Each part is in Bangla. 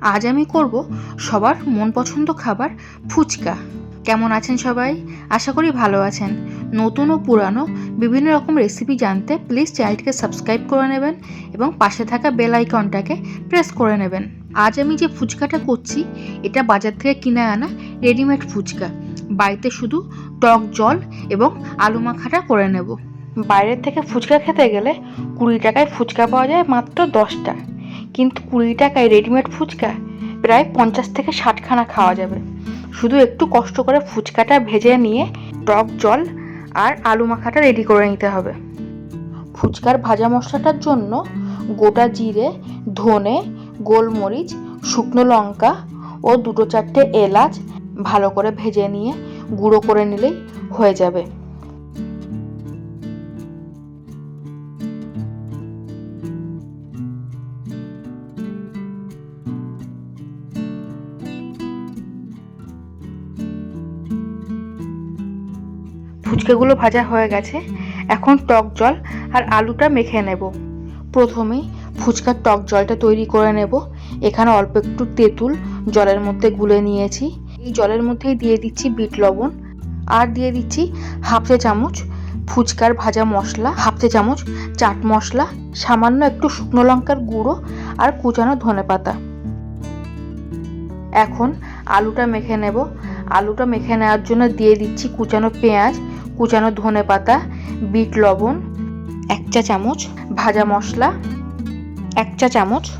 আজ আমি করব সবার মন পছন্দ খাবার ফুচকা। কেমন আছেন সবাই? আশা করি ভালো আছেন। নতুন ও পুরানো বিভিন্ন রকম রেসিপি জানতে প্লিজ চ্যানেলটিকে সাবস্ক্রাইব করে নেবেন এবং পাশে থাকা বেল আইকনটাকে প্রেস করে নেবেন। আজ আমি যে ফুচকাটা করছি, এটা বাজার থেকে কিনে আনা রেডিমেড ফুচকা। বাড়িতে শুধু টক জল এবং আলু মাখাটা করে নেব। বাইরের থেকে ফুচকা খেতে গেলে কুড়ি টাকায় ফুচকা পাওয়া যায় মাত্র দশটা। কিন্তু কুড়ি টাকায় রেডিমেড ফুচকা প্রায় পঞ্চাশ থেকে ষাটখানা খাওয়া যাবে। শুধু একটু কষ্ট করে ফুচকাটা ভেজে নিয়ে টক জল আর আলু মাখাটা রেডি করে নিতে হবে। ফুচকার ভাজা মশলাটার জন্য গোটা জিরে, ধনে, গোলমরিচ, শুকনো লঙ্কা ও দুটো চারটে এলাচ ভালো করে ভেজে নিয়ে গুঁড়ো করে নিলেই হয়ে যাবে। ফুচকাগুলো ভাজা হয়ে গেছে। এখন টক জল আর আলুটা মেখে নেব। প্রথমেই ফুচকার টক জলটা তৈরি করে নেব। এখানে অল্প একটু তেঁতুল জলের মধ্যে গুলে নিয়েছি। এই জলের মধ্যেই দিয়ে দিচ্ছি বিট লবণ। আর দিয়ে দিচ্ছি হাফ চা চামচ ফুচকার ভাজা মশলা, হাফ চা চামচ চাট মশলা, সামান্য একটু শুকনো লঙ্কার গুঁড়ো আর কুচানো ধনে পাতা। এখন আলুটা মেখে নেব। আলুটা মেখে নেওয়ার জন্য দিয়ে দিচ্ছি কুচানো পেঁয়াজ কুচানো ধনে পাতা, বিট লবণ, এক চা চামচ ভাজা মশলা, এক চা চামচ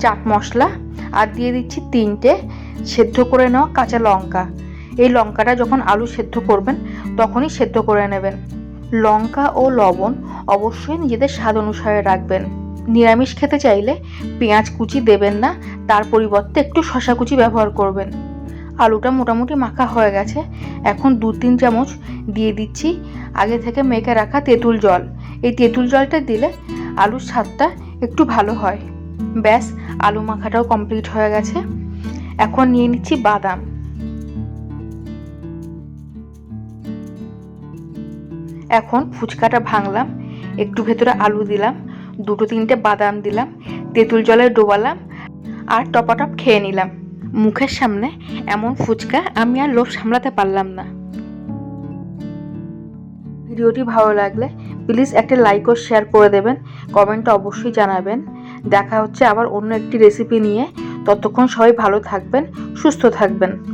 চাট মশলা আর দিয়ে দিচ্ছি তিনটে সেদ্ধ করে নেওয়া কাঁচা লঙ্কা। এই লঙ্কাটা যখন আলু সেদ্ধ করবেন, তখনই সেদ্ধ করে নেবেন। লঙ্কা ও লবণ অবশ্যই নিজেদের স্বাদ অনুসারে রাখবেন। নিরামিষ খেতে চাইলে পেঁয়াজ কুচি দেবেন না, তার পরিবর্তে একটু শশা কুচি ব্যবহার করবেন। আলুটা মোটামুটি মাখা হয়ে গেছে। এখন দু তিন চামচ দিয়ে দিচ্ছি। আগে থেকে মেখে রাখা তেঁতুল জল। এই তেঁতুল জলটা দিলে আলুর স্বাদটা একটু ভালো হয়। ব্যাস, আলু মাখাটাও কমপ্লিট হয়ে গেছে। এখন নিয়ে নিচ্ছি বাদাম। এখন ফুচকাটা ভাঙলাম। একটু ভেতরে আলু দিলাম। দুটো তিনটে বাদাম দিলাম। তেঁতুল জলে ডোবালাম। আর টপাটপ খেয়ে নিলাম। মুখের সামনে এমন ফুচকা আমি আর লোভ সামলাতে পারলাম না। ভিডিওটি ভালো লাগলে প্লিজ একটা লাইক ও শেয়ার করে দেবেন কমেন্টে অবশ্যই জানাবেন। দেখা হচ্ছে আবার অন্য একটি রেসিপি নিয়ে। ততক্ষণ সবাই ভালো থাকবেন, সুস্থ থাকবেন।